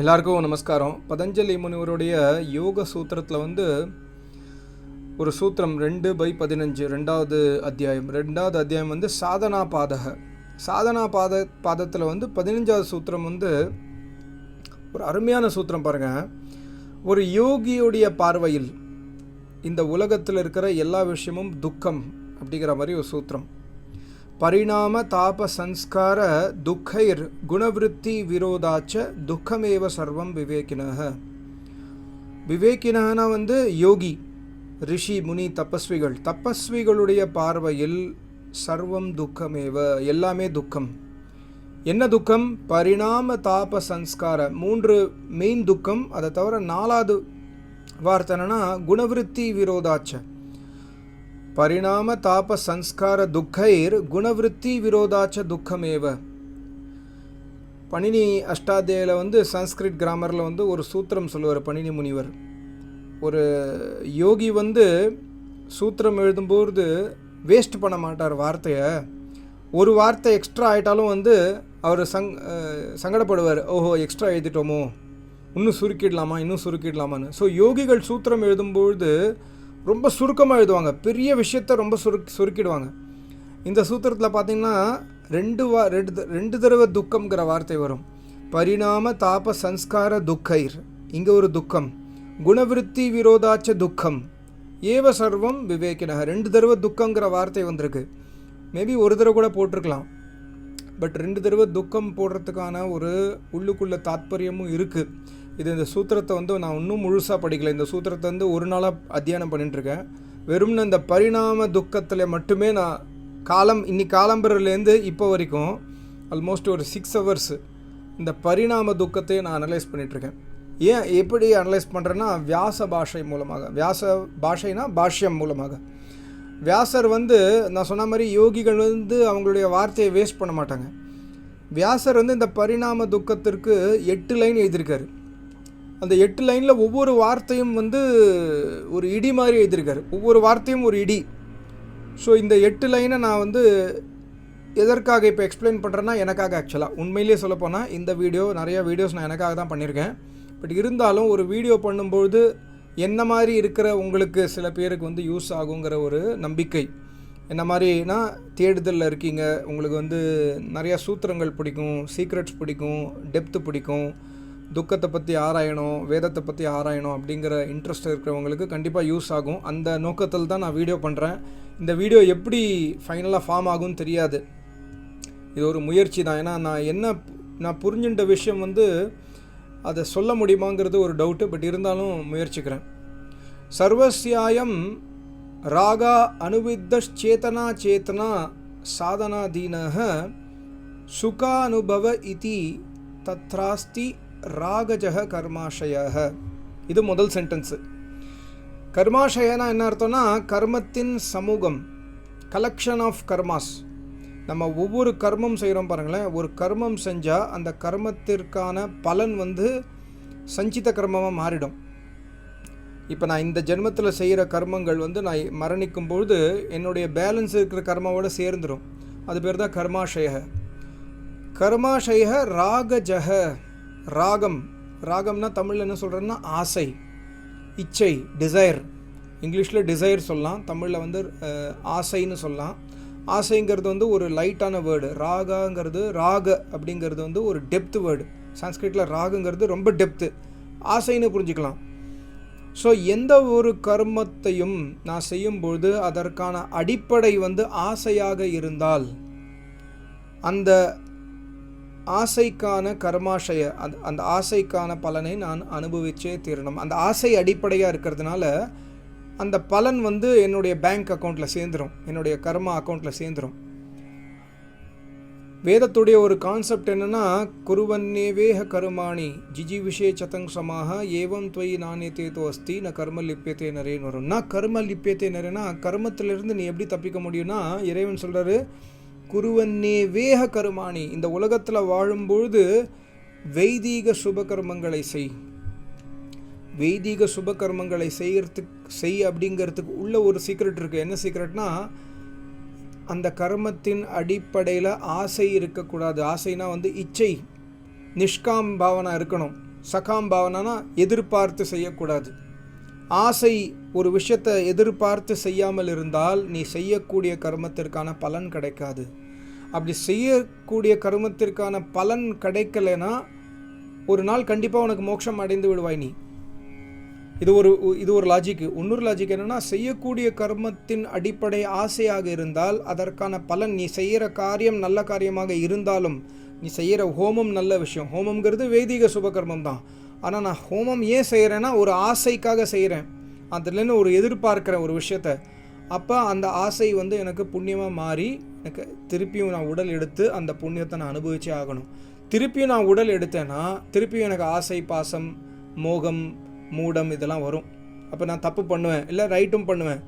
எல்லாருக்கும் நமஸ்காரம். பதஞ்சலி முனிவருடைய யோக சூத்திரத்தில் வந்து ஒரு சூத்திரம் ரெண்டு பை பதினஞ்சு ரெண்டாவது அத்தியாயம். ரெண்டாவது அத்தியாயம் வந்து சாதனா பாதக. சாதனா பாத பாதத்தில் வந்து பதினஞ்சாவது சூத்திரம் வந்து ஒரு அருமையான சூத்திரம் பாருங்க. ஒரு யோகியுடைய பார்வையில் இந்த உலகத்தில் இருக்கிற எல்லா விஷயமும் துக்கம் அப்படிங்கிற மாதிரி ஒரு சூத்திரம். பரிணாம தாப சம்ஸ்கார துக்கைர் குணவிருத்தி விரோதாச்ச துக்கமேவ சர்வம் விவேகினக விவேகினகனா வந்து யோகி ரிஷி முனி தபஸ்விகள் தபஸ்விகளுடைய பார்வையில் சர்வம் துக்கமேவ எல்லாமே துக்கம். என்ன துக்கம்? பரிணாம தாப சம்ஸ்கார மூன்று மெயின் துக்கம். அதை தவிர நாலாவது வார்த்தை என்னன்னா குணவிருத்தி விரோதாச்ச. பரிணாம தாப சம்ஸ்கார துக்கைர் குணவிருத்தி விரோதாச்ச துக்கமேவ. பணினி அஷ்டாத்தியில் வந்து சன்ஸ்கிரிட் கிராமரில் வந்து ஒரு சூத்திரம் சொல்லுவார் பணினி முனிவர். ஒரு யோகி வந்து சூத்திரம் எழுதும்போது வேஸ்ட் பண்ண மாட்டார் வார்த்தையை. ஒரு வார்த்தை எக்ஸ்ட்ரா ஆயிட்டாலும் வந்து அவர் சங் சங்கடப்படுவார். ஓஹோ எக்ஸ்ட்ரா எழுதிட்டோமோ. இன்னும் சுருக்கிடலாமா? இன்னும் சுருக்கிடலாமான்னு. ஸோ யோகிகள் சூத்திரம் எழுதும்பொழுது ரொம்ப சுருக்கமாக எழுதுவாங்க பெரிய விஷயத்த ரொம்ப சுருக் சுருக்கிடுவாங்க. இந்த சூத்திரத்தில் பார்த்தீங்கன்னா ரெண்டு வா ரெண்டு த- ரெண்டு தடவை துக்கம்ங்கிற வார்த்தை வரும். பரிணாம தாப சம்ஸ்கார துக்கைர் இங்கே ஒரு துக்கம். குணவிருத்தி விரோதாச்ச துக்கம். ஏவ சர்வம் விவேகினக. ரெண்டு தடவை துக்கங்கிற வார்த்தை வந்திருக்கு. மேபி ஒரு தடவை கூட போட்டிருக்கலாம். பட் ரெண்டு தடவை துக்கம் போடுறதுக்கான ஒரு உள்ளுக்குள்ள தாத்பரியமும் இருக்குது இது இந்த சூத்திரத்தை வந்து நான் இன்னும் முழுசாக படிக்கல. இந்த சூத்திரத்தை வந்து ஒரு நாளாக அத்தியானம் பண்ணிட்டுருக்கேன். வெறும்னு இந்த பரிணாம துக்கத்தில் மட்டுமே நான் காலம் இன்னி காலம்பரிலேருந்து இப்போ வரைக்கும் ஆல்மோஸ்ட் ஒரு சிக்ஸ் ஹவர்ஸ் இந்த பரிணாம துக்கத்தையும் நான் அனலைஸ் பண்ணிகிட்ருக்கேன் ஏன் எப்படி அனலைஸ் பண்ணுறேன்னா வியாச பாஷை மூலமாக. வியாச பாஷைனா பாஷ்யம் மூலமாக. வியாசர் வந்து நான் சொன்ன மாதிரி யோகிகள் வந்து அவங்களுடைய வார்த்தையை வேஸ்ட் பண்ண மாட்டாங்க. வியாசர் வந்து இந்த பரிணாம துக்கத்திற்கு எட்டு லைன் எழுதியிருக்காரு. அந்த எட்டு லைனில் ஒவ்வொரு வார்த்தையும் வந்து ஒரு இடி மாதிரி எழுதியிருக்காரு. ஒவ்வொரு வார்த்தையும் ஒரு இடி. ஸோ இந்த எட்டு லைனை நான் வந்து எதற்காக இப்போ எக்ஸ்பிளைன் பண்ணுறேன்னா எனக்காக ஆக்சுவலாக உண்மையிலேயே சொல்லப்போனால் இந்த வீடியோ நிறையா வீடியோஸ் நான் எனக்காக தான் பண்ணியிருக்கேன். பட் இருந்தாலும் ஒரு வீடியோ பண்ணும்பொழுது என்ன மாதிரி இருக்கிற உங்களுக்கு சில பேருக்கு வந்து யூஸ் ஆகுங்கிற ஒரு நம்பிக்கை. என்ன மாதிரினா தேடுதலில் இருக்கீங்க. உங்களுக்கு வந்து நிறையா சூத்திரங்கள் பிடிக்கும் சீக்ரெட்ஸ் பிடிக்கும் டெப்த்து பிடிக்கும். துக்கத்தை பற்றி ஆராயணும் வேதத்தை பற்றி ஆராயணும் அப்படிங்கிற இன்ட்ரெஸ்ட் இருக்கிறவங்களுக்கு கண்டிப்பாக யூஸ் ஆகும். அந்த நோக்கத்தில் தான் நான் வீடியோ பண்ணுறேன் இந்த வீடியோ எப்படி ஃபைனலாக ஃபார்ம் ஆகும்னு தெரியாது. இது ஒரு முயற்சி தான். ஏன்னா நான் என்ன நான் புரிஞ்சுட்ட விஷயம் வந்து அதை சொல்ல முடியுமாங்கிறது ஒரு டவுட்டு பட் இருந்தாலும் முயற்சிக்கிறேன். சர்வசியாயம் ராகா அனுவித்தேத்தனா சேத்தனா சாதனாதீனக சுகானுபவ இதி தத்ராஸ்தி ராகஜக கர்மாஷய இது முதல் சென்டென்ஸு கர்மாஷயனா என்ன அர்த்தம்னா கர்மத்தின் சமூகம் கலெக்ஷன் ஆஃப் கர்மாஸ் நம்ம ஒவ்வொரு கர்மம் செய்கிறோம் பாருங்களேன். ஒரு கர்மம் செஞ்சால் அந்த கர்மத்திற்கான பலன் வந்து சஞ்சித கர்மமாக மாறிடும். இப்போ நான் இந்த ஜென்மத்தில் செய்கிற கர்மங்கள் வந்து நான் மரணிக்கும் பொழுது என்னுடைய பேலன்ஸ் இருக்கிற கர்மாவோட சேர்ந்துடும் அது பேர் தான் கர்மாஷய. கர்மாஷய ராகஜக ராகம். ராகம்னா தமிழில் என்ன சொல்கிறேன்னா ஆசை இச்சை டிசைர் இங்கிலீஷில் டிசைர் சொல்லலாம். தமிழில் வந்து ஆசைன்னு சொல்லலாம். ஆசைங்கிறது வந்து ஒரு லைட்டான வேர்டு ராகாங்கிறது ராக அப்படிங்கிறது வந்து ஒரு டெப்த் வேர்டு சான்ஸ்கிரிட்டில் ராகுங்கிறது ரொம்ப டெப்த்து ஆசைன்னு புரிஞ்சுக்கலாம். ஸோ எந்த ஒரு கர்மத்தையும் நான் செய்யும்பொழுது அதற்கான அடிப்படை வந்து ஆசையாக இருந்தால் அந்த ஆசைக்கான கர்மாஷய அந்த அந்த ஆசைக்கான பலனை நான் அனுபவிச்சே தீரணும். அந்த ஆசை அடிப்படையாக இருக்கிறதுனால அந்த பலன் வந்து என்னுடைய பேங்க் அக்கௌண்ட்டில் சேர்ந்துடும் என்னுடைய கர்மா அக்கௌண்ட்டில் சேர்ந்துடும் வேதத்துடைய ஒரு கான்செப்ட் என்னென்னா குருவன்னேவேக கருமாணி ஜிஜி விஷய சதங் சமாக ஏவம் துவை நாணயத்தே தோ அஸ்தி ந கர்ம லிப்பியத்தே நிறையன்னு வரும். நான் கர்ம லிப்பியத்தே நிறையனா கர்மத்திலிருந்து நீ எப்படி தப்பிக்க முடியும்னா இறைவன் சொல்கிறாரு குருவன்னே வேக கருமாணி இந்த உலகத்தில் வாழும்பொழுது வைதீக சுபகர்மங்களை செய். வைதீக சுபகர்மங்களை செய்யறதுக்கு செய் அப்படிங்கிறதுக்கு உள்ள ஒரு சீக்ரெட் இருக்குது என்ன சீக்ரெட்னா அந்த கர்மத்தின் அடிப்படையில் ஆசை இருக்கக்கூடாது. ஆசைனா வந்து இச்சை நிஷ்காம் பாவனா இருக்கணும். சகாம் பாவனானா எதிர்பார்த்து செய்யக்கூடாது. ஆசை ஒரு விஷயத்தை எதிர்பார்த்து செய்யாமல் இருந்தால் நீ செய்யக்கூடிய கர்மத்திற்கான பலன் கிடைக்காது. அப்படி செய்யக்கூடிய கர்மத்திற்கான பலன் கிடைக்கலைன்னா ஒரு நாள் கண்டிப்பாக உனக்கு மோட்சம் அடைந்து விடுவாய் நீ. இது ஒரு இது ஒரு லாஜிக்கு இன்னொரு லாஜிக் என்னன்னா செய்யக்கூடிய கர்மத்தின் அடிப்படை ஆசையாக இருந்தால் அதற்கான பலன் நீ செய்கிற காரியம் நல்ல காரியமாக இருந்தாலும் நீ செய்கிற ஹோமம் நல்ல விஷயம். ஹோமம்ங்கிறது வைதிக சுபகர்மம் தான். ஆனால் நான் ஹோமம் ஏன் செய்கிறேன்னா ஒரு ஆசைக்காக செய்கிறேன். அதுலேருந்து ஒரு எதிர்பார்க்குற ஒரு விஷயத்த. அப்போ அந்த ஆசை வந்து எனக்கு புண்ணியமாக மாறி எனக்கு திருப்பியும் நான் உடல் எடுத்து அந்த புண்ணியத்தை நான் அனுபவிச்சே ஆகணும். திருப்பியும் நான் உடல் எடுத்தேன்னா திருப்பியும் எனக்கு ஆசை பாசம் மோகம் மூடம் இதெல்லாம் வரும். அப்போ நான் தப்பு பண்ணுவேன். இல்லை ரைட்டும் பண்ணுவேன்.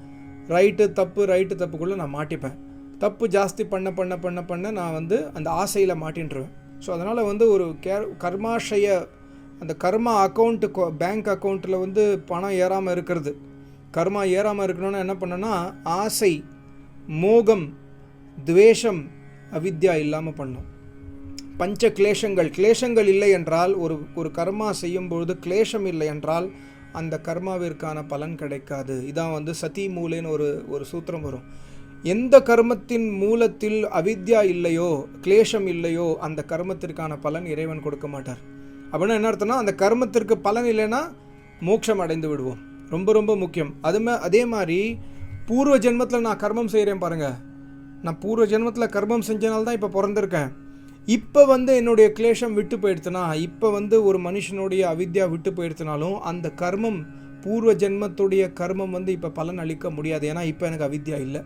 ரைட்டு தப்பு ரைட்டு தப்புக்குள்ளே நான் மாட்டிப்பேன். தப்பு ஜாஸ்தி பண்ண பண்ண பண்ண பண்ண நான் வந்து அந்த ஆசையில் மாட்டின்ட்டுருவேன் ஸோ அதனால் வந்து ஒரு கேர் கர்மாஷய அந்த கர்மா அக்கௌண்ட்டு பேங்க் அக்கௌண்ட்டில் வந்து பணம் ஏறாமல் இருக்கிறது. கர்மா ஏறாமல் இருக்கணும்னா என்ன பண்ணோன்னா ஆசை மோகம் துவேஷம் அவித்யா இல்லாமல் பண்ணும். பஞ்ச கிளேஷங்கள் கிளேஷங்கள் இல்லை என்றால் ஒரு ஒரு கர்மா செய்யும் பொழுது கிளேஷம் இல்லை என்றால் அந்த கர்மாவிற்கான பலன் கிடைக்காது. இதான் வந்து சதி மூலைன்னு ஒரு ஒரு சூத்திரம் வரும். எந்த கர்மத்தின் மூலத்தில் அவித்யா இல்லையோ கிளேஷம் இல்லையோ அந்த கர்மத்திற்கான பலன் இறைவன் கொடுக்க மாட்டார். அப்படின்னா என்ன அர்த்தம்னா அந்த கர்மத்திற்கு பலன் இல்லைன்னா மோட்சம் அடைந்து விடுவோம். ரொம்ப ரொம்ப முக்கியம். அது அதே மாதிரி பூர்வ ஜென்மத்தில் நான் கர்மம் செய்கிறேன் பாருங்கள் நான் பூர்வ ஜென்மத்தில் கர்மம் செஞ்சனால தான் இப்போ பிறந்திருக்கேன். இப்போ வந்து என்னுடைய கிளேஷம் விட்டு போயிடுத்துனா இப்போ வந்து ஒரு மனுஷனுடைய அவித்யா விட்டு போயிடுத்துனாலும் அந்த கர்மம் பூர்வ ஜென்மத்துடைய கர்மம் வந்து இப்போ பலன் அளிக்க முடியாது. ஏன்னா இப்போ எனக்கு அவித்யா இல்லை.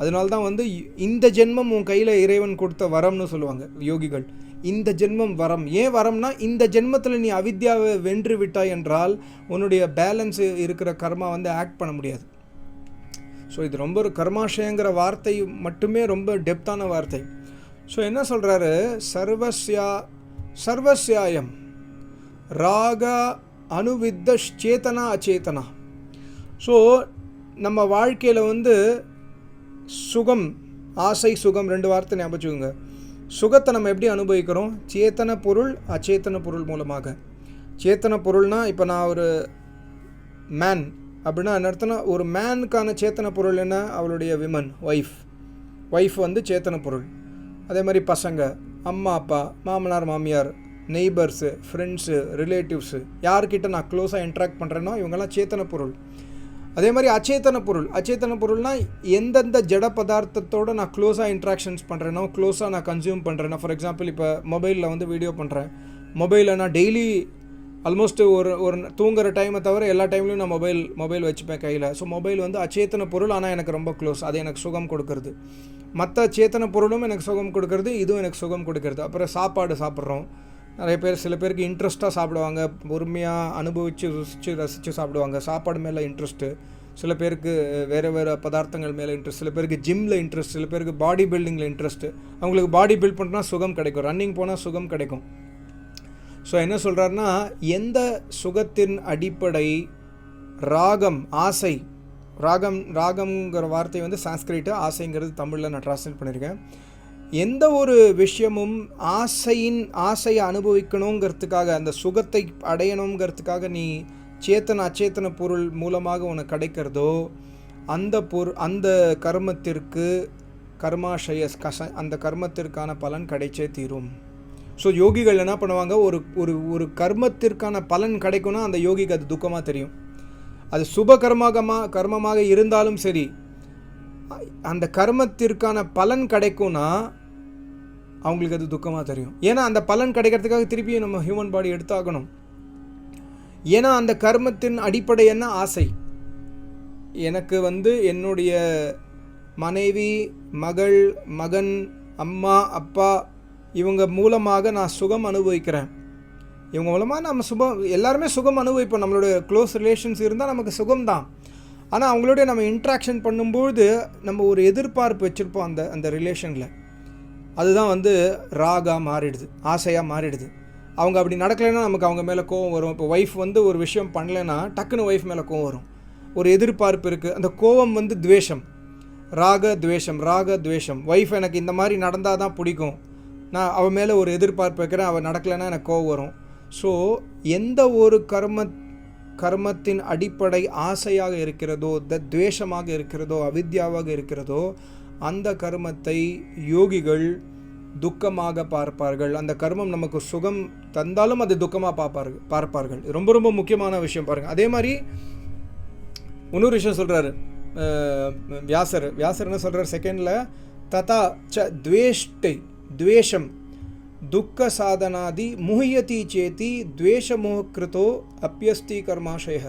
அதனால தான் வந்து இந்த ஜென்மம் உன் கையில் இறைவன் கொடுத்த வரம்னு சொல்லுவாங்க யோகிகள். இந்த ஜென்மம் வரம். ஏன் வரம்னா இந்த ஜென்மத்தில் நீ அவித்யாவை வென்று விட்டாய் என்றால் உன்னுடைய பேலன்ஸ் இருக்கிற கர்மா வந்து ஆக்ட் பண்ண முடியாது. ஸோ இது ரொம்ப ஒரு கர்மாஷயங்கிற வார்த்தை மட்டுமே ரொம்ப டெப்த்தான வார்த்தை. ஸோ என்ன சொல்கிறாரு சர்வஸ்யா சர்வஸ்யாயம். ராக அணுவித்த சேத்தனா அச்சேத்தனா. ஸோ நம்ம வாழ்க்கையில் வந்து சுகம் ஆசை சுகம் ரெண்டு வார்த்தை ஞாபகம் சுகத்தை நம்ம எப்படி அனுபவிக்கிறோம்? சேத்தன பொருள் அச்சேத்தன பொருள் மூலமாக. சேத்தன பொருள்னால் இப்போ நான் ஒரு மேன் அப்படின்னா என்ன ஒரு மேனுக்கான சேத்தன பொருள் என்ன? அவளுடைய விமன் ஒய்ஃப் ஒய்ஃப் வந்து சேத்தன பொருள். அதே மாதிரி பசங்க அம்மா அப்பா மாமனார் மாமியார் நெய்பர்ஸு ஃப்ரெண்ட்ஸு ரிலேட்டிவ்ஸு யார்கிட்ட நான் க்ளோஸாக இன்ட்ராக்ட் பண்ணுறேனோ இவங்கெல்லாம் சேத்தன பொருள். அதே மாதிரி அச்சேத்தன பொருள். அச்சேத்தன பொருள்னால் எந்தெந்த ஜட பதார்த்தத்தோடு நான் க்ளோஸாக இன்ட்ராக்ஷன்ஸ் பண்ணுறேனோ க்ளோஸாக நான் கன்சியூம் பண்ணுறேன்னா ஃபார் எக்ஸாம்பிள் இப்போ மொபைலில் வந்து வீடியோ பண்ணுறேன் மொபைலில் நான் டெய்லி ஆல்மோஸ்ட் ஒரு ஒரு தூங்குற டைமை தவிர எல்லா டைம்லையும் நான் மொபைல் மொபைல் வச்சுப்பேன் கையில். ஸோ மொபைல் வந்து அச்சேத்தன பொருள் ஆனால் எனக்கு ரொம்ப க்ளோஸ் அது எனக்கு சுகம் கொடுக்கறது. மற்ற சேத்தன பொருளும் எனக்கு சுகம் கொடுக்கறது இதுவும் எனக்கு சுகம் கொடுக்கறது. அப்புறம் சாப்பாடு சாப்பிட்றோம். நிறைய பேர் சில பேருக்கு இன்ட்ரெஸ்ட்டாக சாப்பிடுவாங்க. பொறுமையாக அனுபவித்து ருசித்து ரசித்து சாப்பிடுவாங்க. சாப்பாடு மேலே இன்ட்ரெஸ்ட்டு சில பேருக்கு வேறு வேறு பதார்த்தங்கள் மேலே இன்ட்ரெஸ்ட் சில பேருக்கு ஜிம்மில் இன்ட்ரெஸ்ட் சில பேருக்கு பாடி பில்டிங்கில் இன்ட்ரெஸ்ட்டு அவங்களுக்கு பாடி பில்ட் பண்ணுறா சுகம் கிடைக்கும். ரன்னிங் போனால் சுகம் கிடைக்கும். ஸோ என்ன சொல்கிறாருன்னா எந்த சுகத்தின் அடிப்படை ராகம் ஆசை ராகம் ராகம்ங்கிற வார்த்தை வந்து சான்ஸ்கிரிட்டு ஆசைங்கிறது தமிழில் நான் ட்ரான்ஸ்லேட் பண்ணியிருக்கேன். எந்த ஒரு விஷயமும் ஆசையின் ஆசையை அனுபவிக்கணுங்கிறதுக்காக அந்த சுகத்தை அடையணுங்கிறதுக்காக நீ சேத்தன அச்சேத்தன பொருள் மூலமாக உனக்கு கிடைக்கிறதோ அந்த பொரு அந்த கர்மத்திற்கு கர்மாஷய கச அந்த கர்மத்திற்கான பலன் கிடைச்சே தீரும். ஸோ யோகிகள் என்ன பண்ணுவாங்க? ஒரு ஒரு ஒரு கர்மத்திற்கான பலன் கிடைக்கும்னா அந்த யோகிக்கு அது துக்கமாக தெரியும். அது சுப கர்மகமாக கர்மமாக இருந்தாலும் சரி அந்த கர்மத்திற்கான பலன் கிடைக்கும்னா அவங்களுக்கு அது துக்கமாக தெரியும். ஏன்னா அந்த பலன் கிடைக்கிறதுக்காக திருப்பியும் நம்ம ஹியூமன் பாடி எடுத்தாகணும். ஏன்னா அந்த கர்மத்தின் அடிப்படை என்ன? ஆசை. எனக்கு வந்து என்னுடைய மனைவி மகள் மகன் அம்மா அப்பா இவங்க மூலமாக நான் சுகம் அனுபவிக்கிறேன். இவங்க மூலமாக நம்ம சுகம் எல்லாருமே சுகம் அனுபவிப்போம். நம்மளுடைய க்ளோஸ் ரிலேஷன்ஸ் இருந்தால் நமக்கு சுகம்தான். ஆனால் அவங்களோட நம்ம இன்ட்ராக்ஷன் பண்ணும்போது நம்ம ஒரு எதிர்பார்ப்பு வச்சுருப்போம் அந்த அந்த ரிலேஷனில் அதுதான் வந்து ராகா மாறிடுது ஆசையாக மாறிடுது. அவங்க அப்படி நடக்கலைன்னா நமக்கு அவங்க மேலே கோவம் வரும். இப்போ ஒய்ஃப் வந்து ஒரு விஷயம் பண்ணலைன்னா டக்குன்னு ஒய்ஃப் மேலே கோவம் வரும். ஒரு எதிர்பார்ப்பு இருக்குது அந்த கோவம் வந்து துவேஷம். ராக துவேஷம் ராக துவேஷம். ஒய்ஃப் எனக்கு இந்த மாதிரி நடந்தால் தான் பிடிக்கும். நான் அவன் மேலே ஒரு எதிர்பார்ப்பு வைக்கிறேன் அவள் நடக்கலைன்னா எனக்கு கோவம் வரும். ஸோ எந்த ஒரு கர்ம கர்மத்தின் அடிப்படை ஆசையாக இருக்கிறதோ த துவேஷமாக இருக்கிறதோ அவித்யாவாக இருக்கிறதோ அந்த கர்மத்தை யோகிகள் துக்கமாக பார்ப்பார்கள். அந்த கர்மம் நமக்கு சுகம் தந்தாலும் அது துக்கமாக பார்ப்பார்கள் பார்ப்பார்கள். ரொம்ப ரொம்ப முக்கியமான விஷயம் பாருங்கள் அதே மாதிரி இன்னொரு விஷயம் சொல்கிறாரு வியாசர். வியாசர் என்ன சொல்கிறார் செகண்டில் ததா ச துவேஷ்டை. துவேஷம் துக்க சாதனாதி முஹியதி சேத்தி துவேஷமோகிருத்தோ அப்பியஸ்தி கர்மாஷய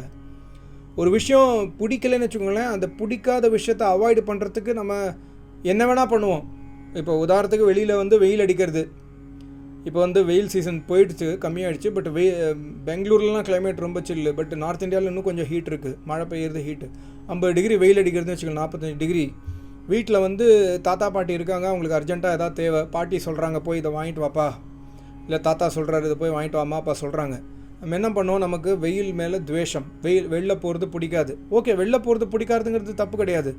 ஒரு விஷயம் பிடிக்கலன்னு வச்சுக்கோங்களேன் அந்த பிடிக்காத விஷயத்தை அவாய்டு பண்ணுறதுக்கு நம்ம என்ன வேணால் பண்ணுவோம். இப்போ உதாரணத்துக்கு வெளியில் வந்து வெயில் அடிக்கிறது. இப்போ வந்து வெயில் சீசன் போயிடுச்சு கம்மியாயிடுச்சு பட் வெய் பெங்களூர்லாம் கிளைமேட் ரொம்ப சில்லு பட் நார்த் இந்தியாவில் இன்னும் கொஞ்சம் ஹீட் இருக்குது மழை பெய்யுறது ஹீட்டு ஐம்பது டிகிரி வெயில் அடிக்கிறதுன்னு வச்சுக்கோங்க நாற்பத்தஞ்சு டிகிரி வீட்டில் வந்து தாத்தா பாட்டி இருக்காங்க. அவங்களுக்கு அர்ஜென்ட்டாக எதாவது தேவை பாட்டி சொல்கிறாங்க போய் இதை வாங்கிட்டு வாப்பா. இல்லை தாத்தா சொல்கிறாரு இதை போய் வாங்கிட்டு வாமா அப்பா சொல்கிறாங்க நம்ம என்ன பண்ணுவோம்? நமக்கு வெயில் மேலே துவேஷம். வெயில் வெளில போகிறது பிடிக்காது. ஓகே வெளில போகிறது பிடிக்காதுங்கிறது தப்பு கிடையாது.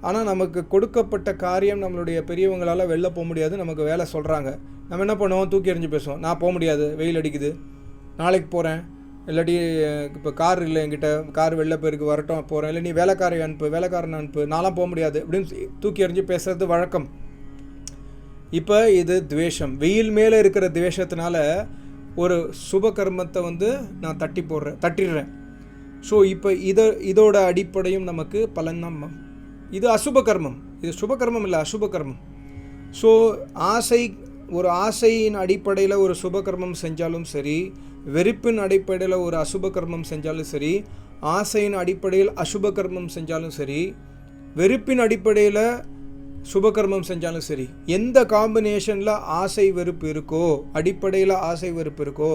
ஆனால் நமக்கு கொடுக்கப்பட்ட காரியம் நம்மளுடைய பெரியவங்களால் வெளில போக முடியாது. நமக்கு வேலை சொல்கிறாங்க நம்ம என்ன பண்ணுவோம்? தூக்கி எறிஞ்சு பேசுவோம். நான் போக முடியாது. வெயில் அடிக்குது. நாளைக்கு போகிறேன் இல்லாட்டி இப்போ கார் இல்லை என்கிட்ட கார் வெளில போயிருக்கு வரட்டும் போகிறேன் இல்லை நீ வேலைக்காரை அனுப்பு வேலைக்காரன் அனுப்பு நான்லாம் போக முடியாது அப்படின்னு தூக்கி எறிஞ்சு பேசுறது வழக்கம். இப்போ இது துவேஷம். வெயில் மேலே இருக்கிற துவேஷத்தினால ஒரு சுப கர்மத்தை வந்து நான் தட்டி போடுறேன் தட்டிடுறேன். ஸோ இப்போ இதை இதோட அடிப்படையும் நமக்கு பலன் தான் இது அசுப கர்மம். இது சுப கர்மம் இல்லை அசுப கர்மம். ஸோ ஆசை ஒரு ஆசையின் அடிப்படையில் ஒரு சுப கர்மம் செஞ்சாலும் சரி வெறுப்பின் அடிப்படையில் ஒரு அசுப கர்மம் செஞ்சாலும் சரி ஆசையின் அடிப்படையில் அசுப கர்மம் செஞ்சாலும் சரி வெறுப்பின் அடிப்படையில் சுபகர்மம் செஞ்சாலும் சரி எந்த காம்பினேஷனில் ஆசை வெறுப்பு இருக்கோ அடிப்படையில் ஆசை வெறுப்பு இருக்கோ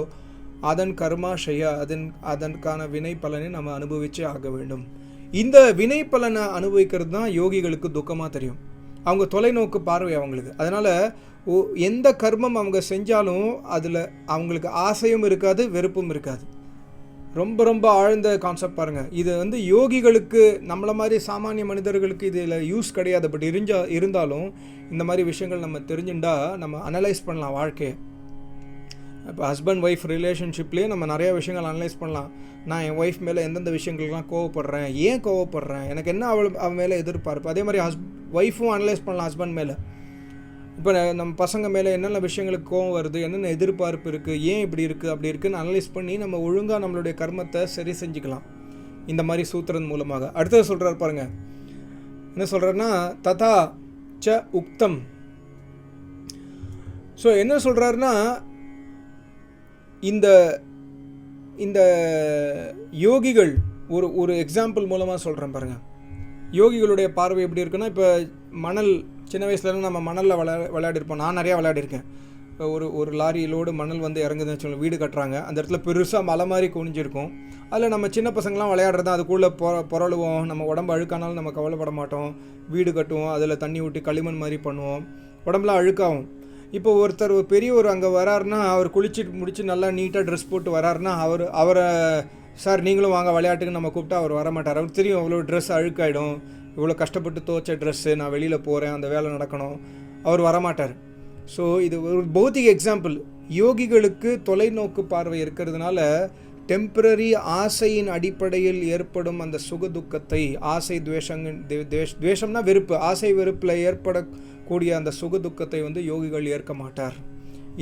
அதன் கர்மாஷய அதன் அதற்கான வினை பலனை நம்ம அனுபவிச்சே ஆக வேண்டும். இந்த வினை பலனை அனுபவிக்கிறது தான் யோகிகளுக்கு துக்கமாக தெரியும். அவங்க தொலைநோக்கு பார்வை அவங்களுக்கு. அதனால் ஓ எந்த கர்மம் அவங்க செஞ்சாலும் அதில் அவங்களுக்கு ஆசையும் இருக்காது வெறுப்பும் இருக்காது. ரொம்ப ரொம்ப ஆழ்ந்த கான்செப்ட் பாருங்கள் இது வந்து யோகிகளுக்கு நம்மளை மாதிரி சாமானிய மனிதர்களுக்கு இதில் யூஸ் கிடையாது. பட் இருஞ்சா இருந்தாலும் இந்த மாதிரி விஷயங்கள் நம்ம தெரிஞ்சுட்டா நம்ம அனலைஸ் பண்ணலாம் வாழ்க்கையை. இப்போ ஹஸ்பண்ட் ஒய்ஃப் ரிலேஷன்ஷிப்லேயே நம்ம நிறைய விஷயங்கள் அனலைஸ் பண்ணலாம். நான் என் ஒய்ஃப் மேலே எந்தெந்த விஷயங்கள்லாம் கோவப்படுறேன் ஏன் கோவப்படுறேன் எனக்கு என்ன அவள் அவன் மேலே எதிர்பார்ப்பு? அதே மாதிரி ஹஸ் ஒய்ஃபும் அனலைஸ் பண்ணலாம் ஹஸ்பண்ட் மேலே. இப்போ நம்ம பசங்க மேலே என்னென்ன விஷயங்களுக்கு கோவம் வருது என்னென்ன எதிர்பார்ப்பு இருக்குது ஏன் இப்படி இருக்குது அப்படி இருக்குன்னு அனலைஸ் பண்ணி நம்ம ஒழுங்காக நம்மளுடைய கர்மத்தை சரி செஞ்சுக்கலாம். இந்த மாதிரி சூத்திரன் மூலமாக. அடுத்தது சொல்கிறார் பாருங்கள் என்ன சொல்கிறாருன்னா ததா ச உக்தம். ஸோ என்ன சொல்கிறாருன்னா இந்த இந்த யோகிகள் ஒரு ஒரு எக்ஸாம்பிள் மூலமாக சொல்கிறேன் பாருங்கள் யோகிகளுடைய பார்வை எப்படி இருக்குன்னா இப்போ மணல் சின்ன வயசுலேருந்து நம்ம மணலில் விளையா விளையாடிருப்போம். நான் நிறையா விளையாடிருக்கேன். இப்போ ஒரு ஒரு லாரி லோடு மணல் வந்து இறங்குதுன்னு வச்சுக்கோங்க வீடு கட்டுறாங்க. அந்த இடத்துல பெருசாக மலை மாதிரி குனிஞ்சிருக்கும். அதில் நம்ம சின்ன பசங்களாம் விளையாடுறது அதுக்குள்ளே பொ புரளுவோம். நம்ம உடம்பு அழுக்கானாலும் நம்ம கவலைப்பட மாட்டோம். வீடு கட்டுவோம். அதில் தண்ணி ஊட்டி களிமண் மாதிரி பண்ணுவோம். உடம்புலாம் அழுக்காகும். இப்போ ஒருத்தர் ஒரு பெரியவர் அங்கே வராருன்னா அவர் குளிச்சுட்டு முடிச்சு நல்லா நீட்டாக ட்ரெஸ் போட்டு வராருன்னா அவர் அவரை சார் நீங்களும் வாங்க. விளையாட்டுக்கு நம்ம கூப்பிட்டா அவர் வரமாட்டார். அவர் தெரியும் அவ்வளோ ட்ரெஸ் அழுக்காயிடும். இவ்வளோ கஷ்டப்பட்டு துவச்ச ட்ரெஸ்ஸு நான் வெளியில் போகிறேன் அந்த வேலை நடக்கணும். அவர் வரமாட்டார். ஸோ இது ஒரு பௌத்திக எக்ஸாம்பிள் யோகிகளுக்கு தொலைநோக்கு பார்வை இருக்கிறதுனால டெம்பரரி ஆசையின் அடிப்படையில் ஏற்படும் அந்த சுக துக்கத்தை ஆசை துவேஷங்க துவேஷ் துவேஷம்னா வெறுப்பு. ஆசை வெறுப்பில் ஏற்படக்கூடிய அந்த சுக துக்கத்தை வந்து யோகிகள் ஏற்க மாட்டார்.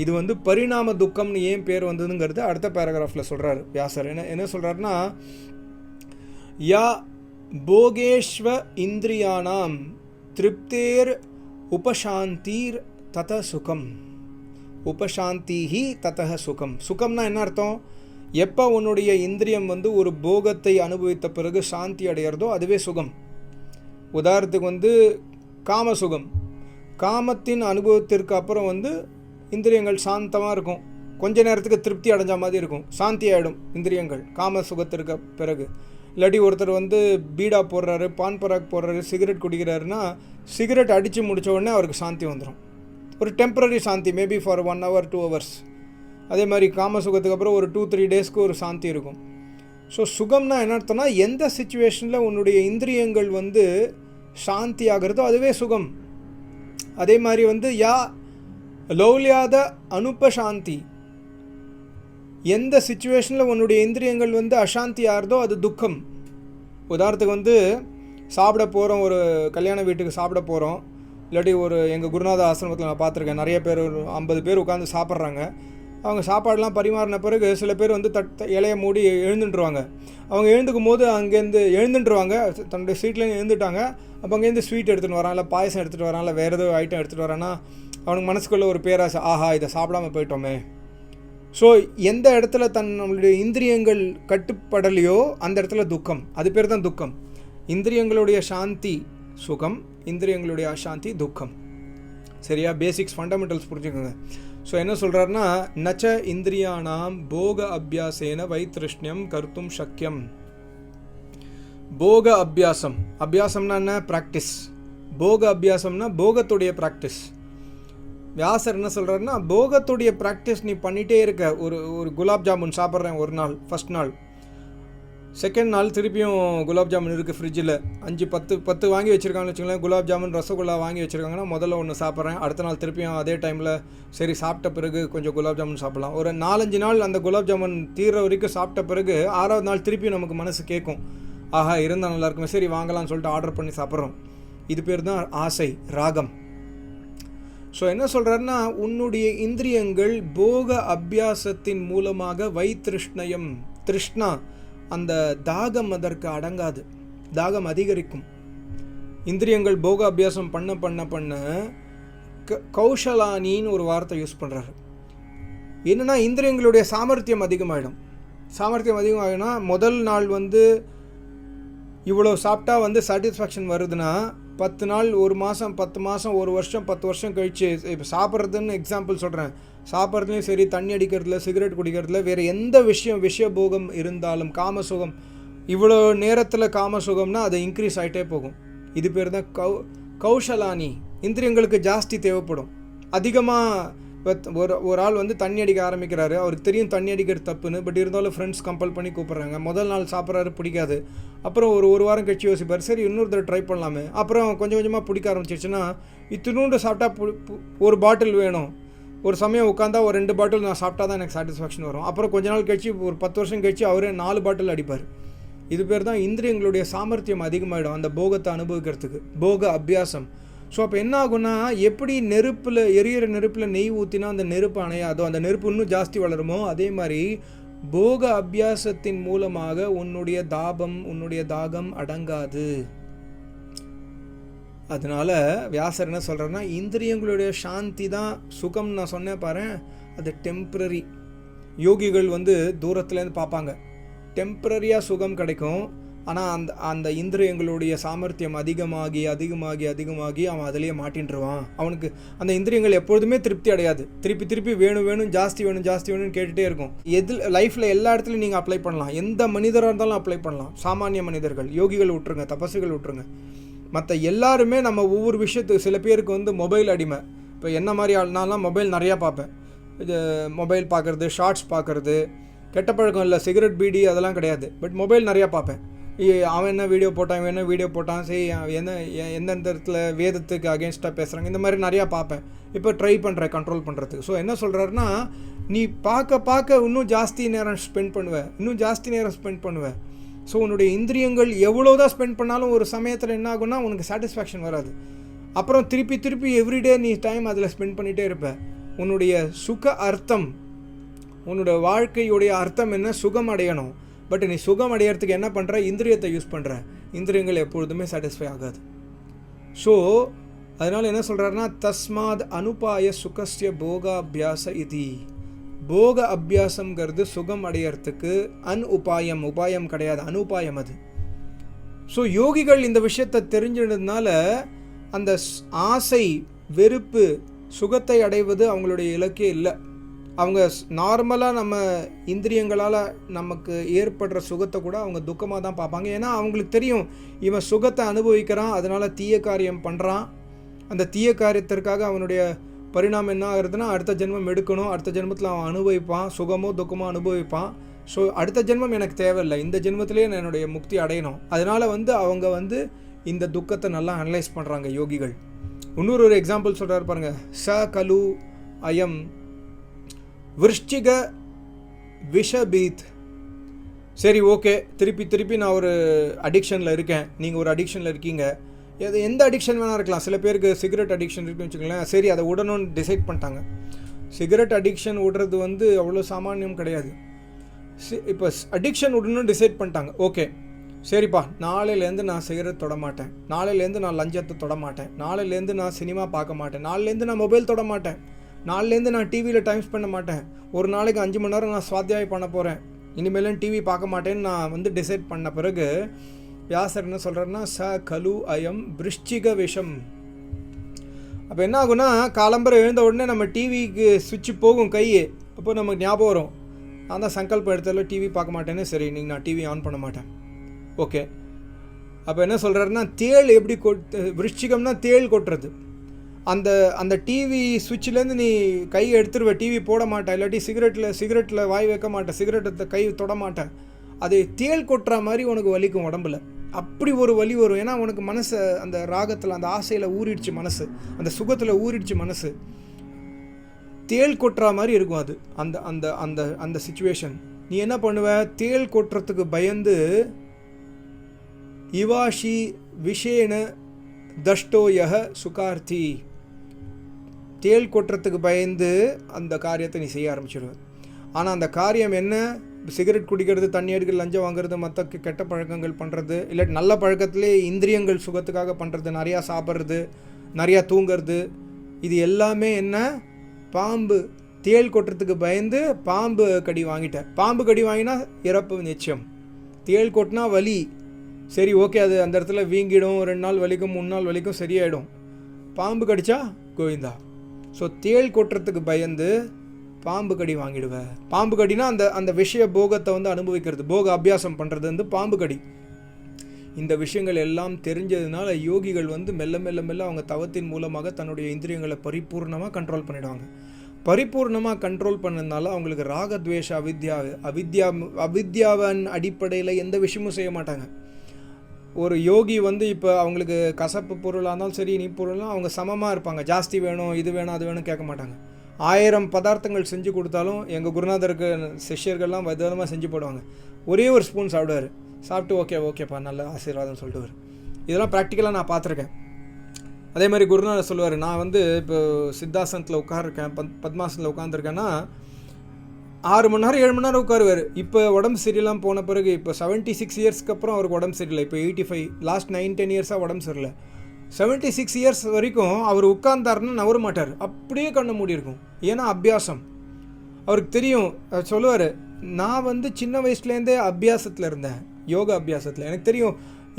இது வந்து பரிணாம துக்கம்னு ஏன் பேர் வந்ததுங்கிறது அடுத்த பேராகிராஃபில் சொல்கிறார் வியாசர். என்ன என்ன சொல்கிறாருன்னா யா போகேஷ்வ இந்திரியானாம் திருப்தேர் உபசாந்தீர் தத சுகம். உபசாந்திஹி தத சுகம். சுகம்னா என்ன அர்த்தம்? எப்போ உன்னுடைய இந்திரியம் வந்து ஒரு போகத்தை அனுபவித்த பிறகு சாந்தி அடையிறதோ அதுவே சுகம். உதாரணத்துக்கு வந்து காம சுகம். காமத்தின் அனுபவத்திற்கு அப்புறம் வந்து இந்திரியங்கள் சாந்தமாக இருக்கும். கொஞ்ச நேரத்துக்கு திருப்தி அடைஞ்ச மாதிரி இருக்கும். சாந்தி ஆகிடும் இந்திரியங்கள். காம சுகத்திற்கு பிறகு. இல்லாட்டி ஒருத்தர் வந்து பீடா போடுறாரு பான் பராக் போடுறாரு சிகரெட் குடிக்கிறாருன்னா சிகரெட் அடித்து முடித்த உடனே அவருக்கு சாந்தி வந்துடும் ஒரு temporary Shanti maybe for one hour two hours அதே மாதிரி காம சுகத்துக்கு அப்புறம் ஒரு டூ த்ரீ டேஸ்க்கு ஒரு சாந்தி இருக்கும். ஸோ சுகம்னா என்ன அர்த்தம்னா எந்த சுச்சுவேஷனில் உன்னுடைய இந்திரியங்கள் வந்து சாந்தி ஆகிறதோ அதுவே சுகம். அதே மாதிரி வந்து யா லௌலியாத அனுப்பசாந்தி எந்த சுச்சுவேஷனில் உன்னுடைய இந்திரியங்கள் வந்து அசாந்தி ஆறுதோ அது துக்கம். உதாரணத்துக்கு வந்து சாப்பிட போகிறோம் ஒரு கல்யாண வீட்டுக்கு சாப்பிட போகிறோம் இல்லாட்டி ஒரு எங்கள் குருநாத ஆசிரமத்தில் நான் பார்த்துருக்கேன். நிறைய பேர் ஒரு ஐம்பது பேர் உட்காந்து சாப்பிட்றாங்க. அவங்க சாப்பாடெலாம் பரிமாறின பிறகு சில பேர் வந்து தட் இலைய மூடி எழுந்துட்டுருவாங்க. அவங்க எழுந்துக்கும் போது அங்கேருந்து எழுந்துட்டுருவாங்க. தன்னுடைய சீட்லேருந்து எழுந்துட்டாங்க. அப்போ அங்கேருந்து ஸ்வீட் எடுத்துகிட்டு வரான் இல்லை பாயசம் எடுத்துகிட்டு வரான் இல்லை வேறு ஏதோ ஐட்டம் எடுத்துகிட்டு வரான்னா அவனுக்கு மனசுக்குள்ளே ஒரு பேராசை ஆஹா இதை சாப்பிடாம போயிட்டோமே. ஸோ எந்த இடத்துல தன் நம்மளுடைய இந்திரியங்கள் கட்டுப்படலையோ அந்த இடத்துல துக்கம். அது பேர் தான் துக்கம். இந்திரியங்களுடைய சாந்தி சுகம் இந்திரியங்களுடைய அசாந்தி துக்கம். சரியா? பேசிக்ஸ் ஃபண்டமெண்டல்ஸ் புரிஞ்சுக்கோங்க. ஸோ என்ன சொல்கிறாருன்னா நச்ச இந்திரியானாம் போக அபியாசேன வைத்திருஷ்ணியம் கருத்தும் சக்கியம் போக அபியாசம். அபியாசம்னா என்ன? ப்ராக்டிஸ் போக அபியாசம்னா போகத்துடைய ப்ராக்டிஸ் வியாசர் என்ன சொல்கிறாருன்னா போகத்துடைய ப்ராக்டிஸ் நீ பண்ணிகிட்டே இருக்க. ஒரு ஒரு குலாப் ஜாமுன் சாப்பிட்றேன் ஒரு நாள் ஃபஸ்ட் நாள். செகண்ட் நாள் திருப்பியும் குலாப் ஜாமுன் இருக்குது ஃப்ரிட்ஜில் அஞ்சு பத்து பத்து வாங்கி வச்சுருக்காங்கன்னு வச்சுக்கோங்களேன். குலாப் ஜாமுன் ரசகுல்லா வாங்கி வச்சுருக்காங்கன்னா முதல்ல ஒன்று சாப்பிட்றேன். அடுத்த நாள் திருப்பியும் அதே டைமில் சரி சாப்பிட்ட பிறகு கொஞ்சம் குலாப் ஜாமுன் சாப்பிட்லாம். ஒரு நாலஞ்சு நாள் அந்த குலாப் ஜாமுன் தீர்ற வரைக்கும் சாப்பிட்ட பிறகு ஆறாவது நாள் திருப்பியும் நமக்கு மனசு கேட்கும். ஆஹா இருந்தால் நல்லாயிருக்குமே சரி வாங்கலாம்னு சொல்லிட்டு ஆர்டர் பண்ணி சாப்பிட்றோம். இது பேர் தான் ஆசை ராகம். ஸோ என்ன சொல்கிறாருன்னா உன்னுடைய இந்திரியங்கள் போக அபியாசத்தின் மூலமாக வைத்திருஷ்ணயம் திருஷ்ணா அந்த தாகம் அதற்கு அடங்காது தாகம் அதிகரிக்கும். இந்திரியங்கள் போக அபியாசம் பண்ண பண்ண பண்ண க கௌஷலானின்னு ஒரு வார்த்தை யூஸ் பண்ணுறாரு என்னென்னா இந்திரியங்களுடைய சாமர்த்தியம் அதிகமாகிடும் சாமர்த்தியம் அதிகமாகினா முதல் நாள் வந்து இவ்வளோ சாப்பிட்டா வந்து சாட்டிஸ்ஃபேக்ஷன் வருதுன்னா பத்து நாள் ஒரு மாதம் பத்து மாதம் ஒரு வருஷம் பத்து வருஷம் கழித்து இப்போ சாப்பிட்றதுன்னு எக்ஸாம்பிள் சொல்கிறேன் சாப்பிட்றதுலையும் சரி தண்ணி அடிக்கிறதுல சிகரெட் குடிக்கிறதுல வேறு எந்த விஷயம் விஷயபோகம் இருந்தாலும் காமசுகம் இவ்வளோ நேரத்தில் காமசுகம்னா அது இன்க்ரீஸ் ஆகிட்டே போகும். இது பேர் தான் கௌ கௌஷலானி. இந்திரியங்களுக்கு ஜாஸ்தி தேவைப்படும். அதிகமாக ஒரு ஒரு ஆள் வந்து தண்ணி அடிக்க ஆரம்பிக்கிறாரு. அவருக்கு தெரியும் தண்ணி அடிக்கிறது தப்புன்னு. பட் இருந்தாலும் ஃப்ரெண்ட்ஸ் கம்பல் பண்ணி கூப்பிட்றாங்க. முதல் நாள் சாப்பிட்றாரு பிடிக்காது. அப்புறம் ஒரு ஒரு வாரம் கழிச்சு யோசிப்பார். சரி இன்னொரு தடவை ட்ரை பண்ணலாமே. அப்புறம் கொஞ்சம் கொஞ்சமாக பிடிக்க ஆரம்பிச்சிருச்சுன்னா இத்தினூண்டு சாப்பிட்டா ஒரு பாட்டில் வேணும். ஒரு சமயம் உட்காந்தா ஒரு ரெண்டு பாட்டில் நான் சாப்பிட்டா தான் எனக்கு சாட்டிஸ்ஃபேக்ஷன் வரும். அப்புறம் கொஞ்ச நாள் கழிச்சு ஒரு பத்து வருஷம் கழிச்சு அவரே நாலு பாட்டில் அடிப்பார். இது பேர் தான் இந்திரியங்களுடைய சாமர்த்தியம் அதிகமாகிடும் அந்த போகத்தை அனுபவிக்கிறதுக்கு. போக அபியாசம். ஸோ அப்போ என்ன ஆகும்னா எப்படி நெருப்பில் எரியிற நெருப்பில் நெய் ஊற்றினா அந்த நெருப்பு அணையாதோ அந்த நெருப்பு இன்னும் ஜாஸ்தி வளருமோ அதே மாதிரி போக அபியாசத்தின் மூலமாக உன்னுடைய தாபம் உன்னுடைய தாகம் அடங்காது. அதனால வியாசர் என்ன சொல்கிறேன்னா இந்திரியங்களுடைய சாந்தி தான் சுகம் நான் சொன்னேன் பாரு அது டெம்ப்ரரி யோகிகள் வந்து தூரத்துலேருந்து பார்ப்பாங்க. டெம்ப்ரரியாக சுகம் கிடைக்கும். ஆனால் அந்த அந்த இந்திரியங்களுடைய சாமர்த்தியம் அதிகமாகி அதிகமாகி அதிகமாகி அவன் அதிலேயே மாட்டின்ட்டுருவான் அவனுக்கு அந்த இந்திரியங்கள் எப்பொழுதுமே திருப்தி அடையாது. திருப்பி திருப்பி வேணும் வேணும் ஜாஸ்தி வேணும் ஜாஸ்தி வேணும்னு கேட்டுகிட்டே இருக்கும். எதில் லைஃப்பில் எல்லா இடத்துலையும் நீங்கள் அப்ளை பண்ணலாம். எந்த மனிதராக இருந்தாலும் அப்ளை பண்ணலாம். சாமானிய மனிதர்கள் யோகிகள் விட்டுருங்க தபசுகள் விட்டுருங்க. மற்ற எல்லாருமே நம்ம ஒவ்வொரு விஷயத்துக்கு சில பேருக்கு வந்து மொபைல் அடிமை. இப்போ என்ன மாதிரி ஆள்னாலாம் மொபைல் நிறையா பார்ப்பேன். இது மொபைல் பார்க்குறது ஷார்ட்ஸ் பார்க்குறது. கெட்ட பழக்கம் இல்லை சிகரெட் பீடி அதெல்லாம் கிடையாது. பட் மொபைல் நிறையா பார்ப்பேன். அவன் என்ன வீடியோ போட்டான் இவன் என்ன வீடியோ போட்டான் சரி என்ன எந்தெந்த இடத்துல வேதத்துக்கு அகேன்ஸ்டாக பேசுகிறாங்க இந்த மாதிரி நிறையா பார்ப்பேன். இப்போ ட்ரை பண்ணுறேன் கண்ட்ரோல் பண்ணுறதுக்கு ஸோ என்ன சொல்கிறாருன்னா நீ பார்க்க பார்க்க இன்னும் ஜாஸ்தி நேரம் ஸ்பெண்ட் பண்ணுவேன் இன்னும் ஜாஸ்தி நேரம் ஸ்பெண்ட் பண்ணுவேன் ஸோ உன்னுடைய இந்திரியங்கள் எவ்வளோ தான் ஸ்பெண்ட் பண்ணாலும் ஒரு சமயத்தில் என்ன ஆகும்னா உனக்கு சாட்டிஸ்ஃபேக்ஷன் வராது. அப்புறம் திருப்பி திருப்பி எவ்ரிடே நீ டைம் அதில் ஸ்பெண்ட் பண்ணிகிட்டே இருப்ப. உன்னுடைய சுக அர்த்தம் உன்னோட வாழ்க்கையுடைய அர்த்தம் என்ன? சுகம் அடையணும். பட் நீ சுகம் அடையிறதுக்கு என்ன பண்ணுற இந்திரியத்தை யூஸ் பண்ணுற இந்திரியங்கள் எப்பொழுதுமே சாட்டிஸ்ஃபை ஆகாது. ஸோ அதனால் என்ன சொல்கிறாருன்னா தஸ்மாத் அனுபாய சுகஸ்ய போகாபியாச இது. போக அபியாசங்கிறது சுகம் அடையறதுக்கு அன் உபாயம் உபாயம் கிடையாது அனுபாயம் அது. ஸோ யோகிகள் இந்த விஷயத்தை தெரிஞ்சதுனால அந்த ஆசை வெறுப்பு சுகத்தை அடைவது அவங்களுடைய இலக்கே இல்லை. அவங்க நார்மலாக நம்ம இந்திரியங்களால் நமக்கு ஏற்படுற சுகத்தை கூட அவங்க துக்கமாக தான் பார்ப்பாங்க. ஏன்னா அவங்களுக்கு தெரியும் இவன் சுகத்தை அனுபவிக்கிறான் அதனால் தீய காரியம் பண்ணுறான் அந்த தீய காரியத்திற்காக அவனுடைய பரிணாமம் என்ன ஆகுறதுன்னா அடுத்த ஜென்மம் எடுக்கணும் அடுத்த ஜென்மத்தில் அவன் அனுபவிப்பான் சுகமோ துக்கமோ அனுபவிப்பான். ஸோ அடுத்த ஜென்மம் எனக்கு தேவையில்லை இந்த ஜென்மத்திலேயே நான் என்னுடைய முக்தி அடையணும். அதனால் வந்து அவங்க வந்து இந்த துக்கத்தை நல்லா அனலைஸ் பண்ணுறாங்க யோகிகள். இன்னொரு ஒரு எக்ஸாம்பிள் சொல்கிறார் பாருங்கள் ச கலு அயம் விருஷ்டிக விஷபீத். சரி ஓகே. திருப்பி திருப்பி நான் ஒரு அடிக்ஷனில் இருக்கேன். நீங்கள் ஒரு அடிக்ஷனில் இருக்கீங்க. எது எந்த அடிக்ஷன் வேணால் இருக்கலாம். சில பேருக்கு சிகரெட் அடிக்ஷன் இருக்குன்னு வச்சுக்கோங்களேன். சரி அதை உடணும்னு டிசைட் பண்ணிட்டாங்க. சிகரெட் அடிக்ஷன் விடுறது வந்து அவ்வளோ சாமானியம் கிடையாது. சி- இப்போ அடிக்ஷன் விடணும்னு டிசைட் பண்ணிட்டாங்க. ஓகே. சரிப்பா. நாளையிலேருந்து நான் சிகரெட் தொட மாட்டேன். நாளையிலேருந்து நான் லஞ்சத்தை தொட மாட்டேன். நாளையிலேருந்து நான் சினிமா பார்க்க மாட்டேன். நாளையிலேருந்து நான் மொபைல் தொட மாட்டேன். நாளையிலேருந்து நான் டிவியில் டைம் ஸ்பெண்ட் மாட்டேன் ஒரு நாளைக்கு அஞ்சு மணி நேரம் நான் சுவாத்தியாயம் பண்ண போகிறேன் இனிமேலும் டிவி பார்க்க மாட்டேன்னு நான் வந்து டிசைட் பண்ண பிறகு வியாசர் என்ன சொல்கிறாருன்னா ச கலு அயம் பிருஷ்டிக விஷம். அப்போ என்ன ஆகும்னா காலம்பரம் எழுந்த உடனே நம்ம டிவிக்கு சுவிட்சு போகும் கை. அப்போ நமக்கு ஞாபகம் வரும். நான் தான் சங்கல்பம் எடுத்தால டிவி பார்க்க மாட்டேன்னு. சரி நீங்கள் நான் டிவி ஆன் பண்ண மாட்டேன். ஓகே அப்போ என்ன சொல்கிறாருன்னா தேள் எப்படி கொட் விருஷிகம்னா தேள் கொட்டுறது. அந்த அந்த டிவி சுவிட்ச்லேருந்து நீ கை எடுத்துருவ டிவி போட மாட்டேன் இல்லாட்டி சிகரெட்டில் சிகரெட்டில் வாய் வைக்க மாட்டேன் சிகரெட்டை கை தொட மாட்டேன் அது தேள் கொட்டுற மாதிரி உனக்கு வலிக்கும் உடம்புல. அப்படி ஒரு வலி வரும். ஏன்னா உனக்கு மனசை அந்த ராகத்தில் அந்த ஆசையில் ஊறிடுச்சு மனசு. அந்த சுகத்தில் ஊறிடுச்சு மனசு. தேள் கொட்டுற மாதிரி இருக்கும் அது. அந்த அந்த அந்த அந்த சுச்சுவேஷன் நீ என்ன பண்ணுவ? தேள் கொட்டுறதுக்கு பயந்து இவாஷி விஷேன தஷ்டோயக சுகார்த்தி. தேள் கொட்டுறதுக்கு பயந்து அந்த காரியத்தை நீ செய்ய ஆரம்பிச்சிடுவ ஆனால் அந்த காரியம் என்ன? சிகரெட் குடிக்கிறது தண்ணி எடுக்கிறது லஞ்சம் வாங்குறது மற்ற கெட்ட பழக்கங்கள் பண்ணுறது இல்லாட்டி நல்ல பழக்கத்திலே இந்திரியங்கள் சுகத்துக்காக பண்ணுறது நிறையா சாப்பிட்றது நிறையா தூங்குறது இது எல்லாமே என்ன? பாம்பு. தேள் கொட்டுறதுக்கு பயந்து பாம்பு கடி வாங்கிட்டேன் பாம்பு கடி வாங்கினா இறப்பு நிச்சயம். தேள் கொட்டினா வலி. சரி ஓகே அது அந்த இடத்துல வீங்கிடும் ரெண்டு நாள் வலிக்கும் மூணு நாள் வலிக்கும் சரியாயிடும். பாம்பு கடிச்சா கோவிந்தா. ஸோ தேள் கொட்டுறதுக்கு பயந்து பாம்பு கடி வாங்கிடுவேன் பாம்பு கடினா அந்த அந்த விஷய போகத்தை வந்து அனுபவிக்கிறது போக அபியாசம் பண்ணுறது வந்து பாம்பு கடி. இந்த விஷயங்கள் எல்லாம் தெரிஞ்சதுனால யோகிகள் வந்து மெல்ல மெல்ல மெல்ல அவங்க தவத்தின் மூலமாக தன்னுடைய இந்திரியங்களை பரிபூர்ணமாக கண்ட்ரோல் பண்ணிடுவாங்க. பரிபூர்ணமாக கண்ட்ரோல் பண்ணதுனால அவங்களுக்கு ராகத்வேஷ அவித்யா அவித்யா அவித்யாவின் அடிப்படையில் எந்த விஷயமும் செய்ய மாட்டாங்க. ஒரு யோகி வந்து இப்போ அவங்களுக்கு கசப்பு பொருளாக இருந்தாலும் சரி நீ பொருள்லாம் அவங்க சமமாக இருப்பாங்க. ஜாஸ்தி வேணும் இது வேணும் அது வேணும் கேட்க மாட்டாங்க. ஆயிரம் பதார்த்தங்கள் செஞ்சு கொடுத்தாலும் எங்கள் குருநாதருக்கு சிஷ்யர்கள்லாம் விதவிதமாக செஞ்சு போடுவாங்க. ஒரே ஒரு ஸ்பூன் சாப்பிடுவார். சாப்பிட்டு ஓகே ஓகேப்பா நல்ல ஆசீர்வாதம் சொல்லிட்டு இதெல்லாம் ப்ராக்டிக்கலாக நான் பார்த்துருக்கேன். அதே மாதிரி குருநாதர் சொல்லுவார் நான் வந்து இப்போ சித்தாசனத்தில் உட்காந்துருக்கேன் பத் பத்மாசனத்தில் உட்காந்துருக்கேன்னா ஆறு மணி நேரம் ஏழு மணி நேரம் உட்காருவார். இப்போ உடம்பு சரியில்லாமல் போன பிறகு இப்போ செவன்ட்டி சிக்ஸ் இயர்ஸ்க்கு அப்புறம் அவருக்கு உடம்பு சரியில்லை. இப்போ eighty five last nine ten இயர்ஸாக உடம்பு சரியில்லை. செவன்ட்டி சிக்ஸ் இயர்ஸ் வரைக்கும் அவர் உட்கார்ந்தாருன்னு நவர மாட்டார். அப்படியே கண்ணு மூடி இருக்கும். ஏன்னா அபியாசம். அவருக்கு தெரியும் சொல்லுவார் நான் வந்து சின்ன வயசுலேருந்தே அபியாசத்தில் இருந்தேன். யோகா அபியாசத்தில். எனக்கு தெரியும்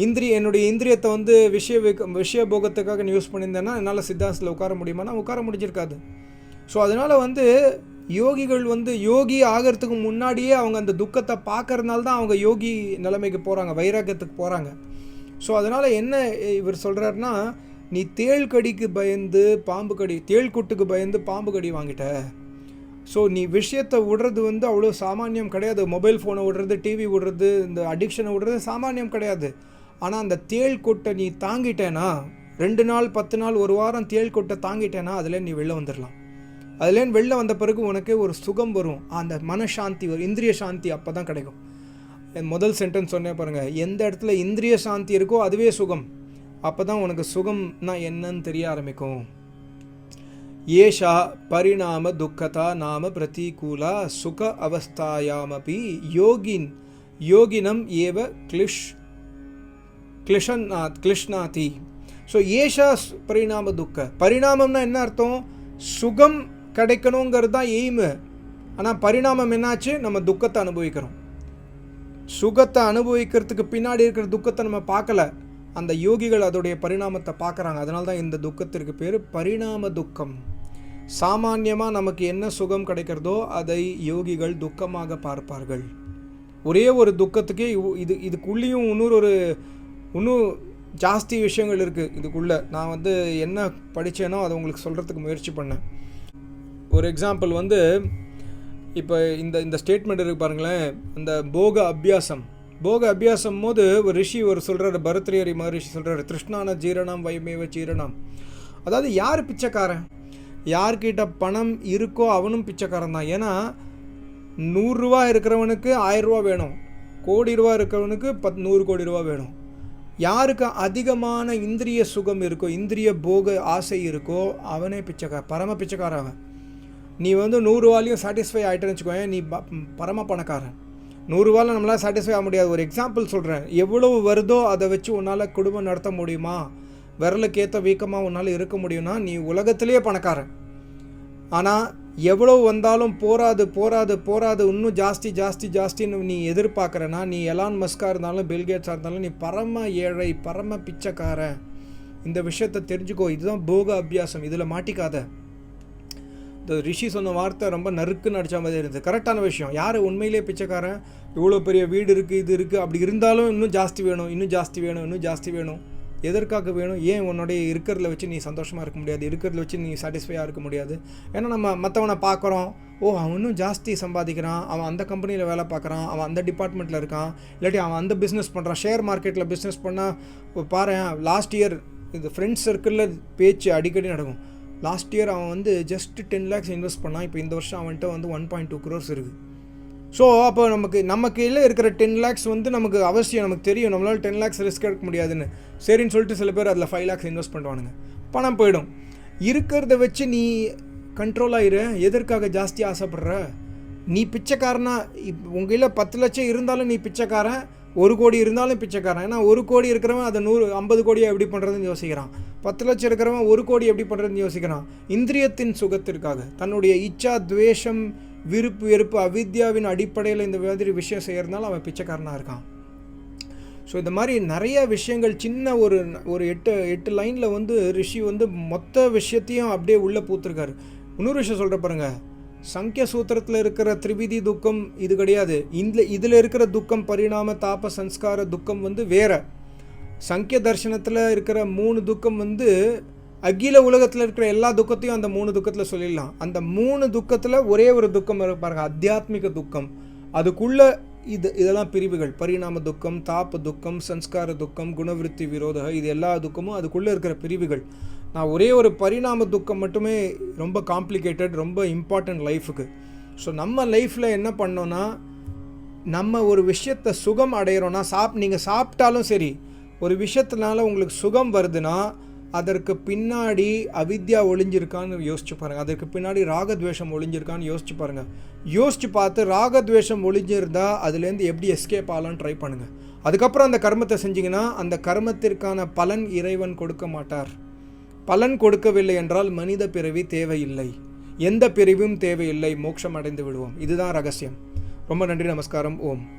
இந்திரி என்னுடைய இந்திரியத்தை வந்து விஷய விஷய போகத்துக்காக யூஸ் பண்ணியிருந்தேன்னா என்னால் சித்தாசத்தில் உட்கார முடியுமானா உட்கார முடிஞ்சிருக்காது. ஸோ அதனால் வந்து யோகிகள் வந்து யோகி ஆகிறதுக்கு முன்னாடியே அவங்க அந்த துக்கத்தை பார்க்கறதுனால தான் அவங்க யோகி நிலைமைக்கு போகிறாங்க வைராக்கியத்துக்கு போகிறாங்க ஸோ அதனால் என்ன இவர் சொல்கிறாருன்னா நீ தேள் கடிக்கு பயந்து பாம்பு கடி தேள் கூட்டுக்கு பயந்து பாம்பு கடி வாங்கிட்ட. ஸோ நீ விஷயத்தை விடுறது வந்து அவ்வளோ சாமானியம் கிடையாது. மொபைல் ஃபோனை விடுறது டிவி விடுறது இந்த அடிக்ஷனை விடுறது சாமானியம் கிடையாது. ஆனால் அந்த தேள் கொட்டை நீ தாங்கிட்டேனா ரெண்டு நாள் பத்து நாள் ஒரு வாரம் தேள் கொட்டை தாங்கிட்டேனா அதில் நீ வெளில வந்துடலாம் அதுலேருந்து வெளில வந்த பிறகு உனக்கு ஒரு சுகம் வரும். அந்த மனசாந்தி வரும். இந்திரிய சாந்தி அப்போ தான் கிடைக்கும் முதல் சென்டென்ஸ் சொன்னேன் பாருங்கள் எந்த இடத்துல இந்திரிய சாந்தி இருக்கோ அதுவே சுகம். அப்போ தான் உனக்கு சுகம்னா என்னன்னு தெரிய ஆரம்பிக்கும். ஏஷா பரிணாம துக்கதா நாம பிரதிகூலா சுக அவஸ்தாயாமபி யோகின் யோகினம் ஏவ கிளிஷ் கிளிஷன்னாத் கிளிஷ்நாதி ஸோ ஏஷா பரிணாம துக்க. பரிணாமம்னா என்ன அர்த்தம்? சுகம் கிடைக்கணுங்கிறது தான் எய்மு. ஆனால் பரிணாமம் என்னாச்சு? நம்ம துக்கத்தை அனுபவிக்கிறோம். சுகத்தை அனுபவிக்கிறதுக்கு பின்னாடி இருக்கிற துக்கத்தை நம்ம பார்க்கல. அந்த யோகிகள் அதோடைய பரிணாமத்தை பார்க்குறாங்க. அதனால தான் இந்த துக்கத்திற்கு பேர் பரிணாம துக்கம். சாமான்யமாக நமக்கு என்ன சுகம் கிடைக்கிறதோ அதை யோகிகள் துக்கமாக பார்ப்பார்கள். ஒரே ஒரு துக்கத்துக்கே இது இதுக்குள்ளேயும் இன்னொரு ஒரு இன்னும் ஜாஸ்தி விஷயங்கள் இருக்குது இதுக்குள்ளே நான் வந்து என்ன படித்தேனோ அதை உங்களுக்கு சொல்கிறதுக்கு முயற்சி பண்ணேன். ஒரு எக்ஸாம்பிள் வந்து இப்போ இந்த இந்த ஸ்டேட்மெண்ட் இருக்கு பாருங்களேன். இந்த போக அபியாசம். போக அபியாசம் போது ஒரு ரிஷி ஒரு சொல்கிறாரு பரத்ரியரி மகரிஷி சொல்கிறாரு திருஷ்ணான ஜீரணம் வைமேவ ஜீரணம். அதாவது யார் பிச்சைக்காரன்? யார்கிட்ட பணம் இருக்கோ அவனும் பிச்சைக்காரன் தான். ஏன்னா நூறுரூவா இருக்கிறவனுக்கு ஆயிரரூவா வேணும். கோடி ரூபா இருக்கிறவனுக்கு பத் நூறு கோடி ரூபா வேணும். யாருக்கு அதிகமான இந்திரிய சுகம் இருக்கோ இந்திரிய போக ஆசை இருக்கோ அவனே பிச்சைக்கார பரம பிச்சைக்காரன் அவன். நீ வந்து நூறுரூவாலையும் சாட்டிஸ்ஃபை ஆகிட்டேன்னு வச்சுக்கோங்க நீ ப- பரம பணக்காரன். நூறுரூவாவில் நம்மளால் சாட்டிஸ்ஃபை ஆக முடியாது. ஒரு எக்ஸாம்பிள் சொல்கிறேன் எவ்வளவு வருதோ அதை வச்சு உன்னால் குடும்பம் நடத்த முடியுமா? விரலுக்கு ஏற்ற வீக்கமாக உன்னால் இருக்க முடியும்னா நீ உலகத்திலேயே பணக்காரன். ஆனால் எவ்வளவு வந்தாலும் போராது போராது போராது இன்னும் ஜாஸ்தி ஜாஸ்தி ஜாஸ்தின்னு நீ எதிர்பார்க்குறனா நீ எலான் மஸ்காக இருந்தாலும் பில்கேட்ஸாக இருந்தாலும் நீ பரம ஏழை பரம பிச்சைக்காரன். இந்த விஷயத்தை தெரிஞ்சுக்கோ. இதுதான் போக அபியாசம். இதில் மாட்டிக்காத. ரிஷி சொன்ன வார்த்தை ரொம்ப நறுக்குன்னு அடித்த மாதிரி இருந்தது. கரெக்டான விஷயம். யார் உண்மையிலேயே பிச்சைக்காரன்? இவ்வளோ பெரிய வீடு இருக்குது இது இருக்குது அப்படி இருந்தாலும் இன்னும் ஜாஸ்தி வேணும் இன்னும் ஜாஸ்தி வேணும் இன்னும் ஜாஸ்தி வேணும். எதற்காக வேணும்? ஏன் உன்னுடைய இருக்கிறதுல வச்சு நீ சந்தோஷமாக இருக்க முடியாது? இருக்கிறதுல வச்சு நீ சாட்டிஸ்ஃபையாக இருக்க முடியாது? ஏன்னா நம்ம மற்றவனை பார்க்குறோம் ஓ அவன் இன்னும் ஜாஸ்தி சம்பாதிக்கிறான். அவன் அந்த கம்பெனியில் வேலை பார்க்குறான் அவன் அந்த டிபார்ட்மெண்ட்டில் இருக்கான். இல்லாட்டி அவன் அந்த பிஸ்னஸ் பண்ணுறான் ஷேர் மார்க்கெட்டில் பிஸ்னஸ் பண்ணால் பாரு லாஸ்ட் இயர் இது ஃப்ரெண்ட்ஸ் சர்க்கிளில் பேச்சு அடிக்கடி நடக்கும். லாஸ்ட் இயர் அவன் வந்து ஜஸ்ட் டென் லேக்ஸ் இன்வெஸ்ட் பண்ணான். இப்போ இந்த வருஷம் அவன்கிட்ட வந்து ஒன் பாயிண்ட் டூ க்ரோர்ஸ் இருக்குது ஸோ அப்போ நமக்கு நம்ம கீழே இருக்கிற டென் லேக்ஸ் வந்து நமக்கு அவசியம் நமக்கு தெரியும். நம்மளால் டென் லேக்ஸ் ரிஸ்க் எடுக்க முடியாதுன்னு. சரின்னு சொல்லிட்டு சில பேர் அதில் ஃபைவ் லேக்ஸ் இன்வெஸ்ட் பண்ணுவானுங்க பணம் போயிடும். இருக்கிறத வச்சு நீ கண்ட்ரோல் ஆயிரு. எதற்காக ஜாஸ்தி ஆசைப்படுற? நீ பிச்சைக்காரனா? இப் உங்கள் பத்து லட்சம் இருந்தாலும் நீ பிச்சைக்காரன். ஒரு கோடி இருந்தாலும் பிச்சைக்காரன். ஏன்னா ஒரு கோடி இருக்கிறவன் அதை நூறு ஐம்பது கோடியை எப்படி பண்ணுறதுன்னு யோசிக்கிறான். பத்து லட்சம் இருக்கிறவன் ஒரு கோடி எப்படி பண்ணுறதுன்னு யோசிக்கிறான். இந்திரியத்தின் சுகத்திற்காக. தன்னுடைய இச்சா துவேஷம் விருப்பு வெறுப்பு அவித்யாவின் அடிப்படையில் இந்த மாதிரி விஷயம் செய்கிறதுனால அவன் பிச்சைக்காரனாக இருக்கான். ஸோ இந்த மாதிரி நிறைய விஷயங்கள் சின்ன ஒரு ஒரு எட்டு எட்டு லைனில் வந்து ரிஷி வந்து மொத்த விஷயத்தையும் அப்படியே உள்ளே பூத்துருக்காரு. இன்னொரு விஷயம் சொல்கிற பாருங்க. சங்கிய சூத்திரத்தில் இருக்கிற திரிவிதி துக்கம் இது கிடையாது. இந்த இதில் இருக்கிற துக்கம் பரிணாம தாப சன்ஸ்கார துக்கம் வந்து வேறு. சங்கிய தர்சனத்தில் இருக்கிற மூணு துக்கம் வந்து அகில உலகத்தில் இருக்கிற எல்லா துக்கத்தையும் அந்த மூணு துக்கத்தில் சொல்லிடலாம். அந்த மூணு துக்கத்தில் ஒரே ஒரு துக்கம் இருக்கு பாருங்க அத்தியாத்மிக துக்கம். அதுக்குள்ள இது இதெல்லாம் பிரிவுகள். பரிணாம துக்கம் தாப்பு துக்கம் சன்ஸ்கார துக்கம் குணவிருத்தி விரோத இது எல்லா துக்கமும் அதுக்குள்ளே இருக்கிற பிரிவுகள். நான் ஒரே ஒரு பரிணாம துக்கம் மட்டுமே ரொம்ப காம்ப்ளிகேட்டட் ரொம்ப இம்பார்ட்டண்ட் லைஃபுக்கு ஸோ நம்ம லைஃப்பில் என்ன பண்ணோன்னா நம்ம ஒரு விஷயத்தை சுகம் அடையிறோன்னா சாப் நீங்கள் சாப்பிட்டாலும் சரி ஒரு விஷயத்தினால உங்களுக்கு சுகம் வருதுன்னா அதற்கு பின்னாடி அவித்யா ஒளிஞ்சிருக்கான்னு யோசிச்சு பாருங்கள் அதற்கு பின்னாடி ராகத்வேஷம் ஒளிஞ்சிருக்கான்னு யோசிச்சு பாருங்கள் யோசிச்சு பார்த்து ராகத்வேஷம் ஒளிஞ்சிருந்தா அதுலேருந்து எப்படி எஸ்கேப் ஆகலான்னு ட்ரை பண்ணுங்கள் அதுக்கப்புறம் அந்த கர்மத்தை செஞ்சிங்கன்னா அந்த கர்மத்திற்கான பலன் இறைவன் கொடுக்க மாட்டார். பலன் கொடுக்கவில்லை என்றால் மனித பிறவி தேவையில்லை. எந்த பிரிவும் தேவையில்லை. மோட்சம் அடைந்து விடுவோம். இதுதான் ரகசியம். ரொம்ப நன்றி நமஸ்காரம். ஓம்.